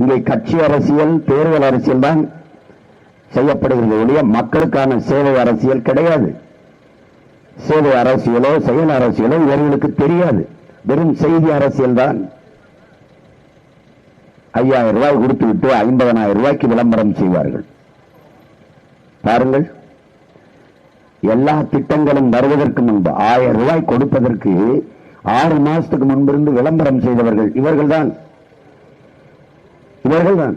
இங்கே கட்சி அரசியல் தேர்தல் அரசியல் தான் செய்யப்படுகிறது ஒழிய மக்களுக்கான சேவை அரசியல் கிடையாது. சேவை அரசியலோ செயல் அரசியலோ இவர்களுக்கு தெரியாது. வெறும் செய்தி அரசியல் தான். ஐயாயிரம் ரூபாய் கொடுத்து விட்டு ஐம்பதனாயிரம் ரூபாய்க்கு விளம்பரம் செய்வார்கள். பாருங்கள் எல்லா திட்டங்களும் வருவதற்கு முன்பு ஆயிரம் ரூபாய் கொடுப்பதற்கு ஆறு மாசத்துக்கு முன்பிருந்து விளம்பரம் செய்தவர்கள் இவர்கள்தான் இவர்கள்தான்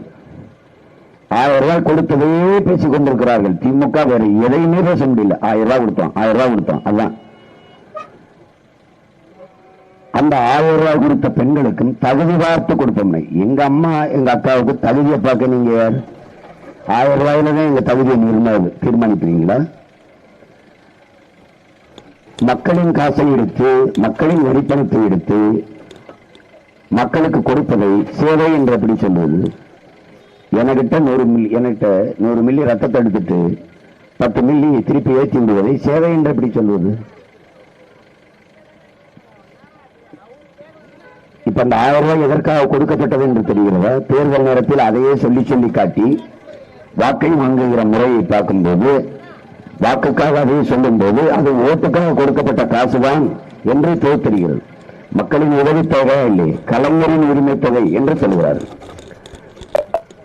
ஆயிரம் ரூபாய் கொடுத்ததே பேசிக் கொண்டிருக்கிறார்கள். திமுக வேற எதையுமே பேச முடியல. ஆயிரம் ரூபாய் கொடுத்தோம் ஆயிரம் ரூபாய் கொடுத்தோம். அதான். அந்த ஆயிரம் ரூபாய் கொடுத்த பெண்களுக்கும் தகுதி பார்த்து கொடுப்போம்னே எங்க அம்மா எங்க அக்காவுக்கு தகுதியை பார்க்க நீங்க யார்? ஆயிரம் ரூபாயில தான் எங்க தகுதியை நிர்ணயம் தீர்மானிக்கிறீங்களா? மக்களின் காசை எடுத்து மக்களின் வரிப்பணத்தை எடுத்து மக்களுக்கு கொடுப்பதை சேவை என்று எப்படி சொல்வது. எனக்கிட்ட நூறு மில்லி என்கிட்ட நூறு மில்லி ரத்தத்தை எடுத்துட்டு பத்து மில்லி திருப்பி ஏற்றி விடுவதை சேவை என்று எப்படி சொல்வது. இப்ப அந்த ஆயிரம் ரூபாய் எதற்காக கொடுக்கப்பட்டது என்று தெரிகிறதா? தேர்தல் நேரத்தில் அதையே சொல்லி சொல்லி காட்டி வாக்கை வாங்குகிற முறையை பார்க்கும்போது வாக்குக்காக அதையே சொல்லும்போது அது ஓட்டுக்காக கொடுக்கப்பட்ட காசுதான் என்று தெரிகிறது மக்களின் உதவி தொகை இல்லை கலைஞரின் உரிமைத் தொகை என்று சொல்கிறார்கள்.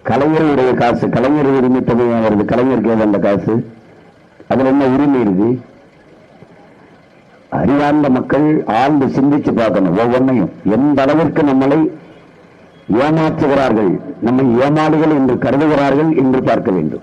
கலைஞருடைய காசு கலைஞர் உரிமை தொகை வருது கலைஞருக்கு ஏது அந்த காசு? அதில் என்ன உரிமை இருக்கு அறிவார்ந்த மக்கள் ஆழ்ந்து சிந்திச்சு பார்க்கணும் ஒவ்வொன்றையும். எந்த அளவிற்கு நம்மளை ஏமாற்றுகிறார்கள் நம்மை ஏமாளிகள் என்று கருதுகிறார்கள் என்று பார்க்க வேண்டும்.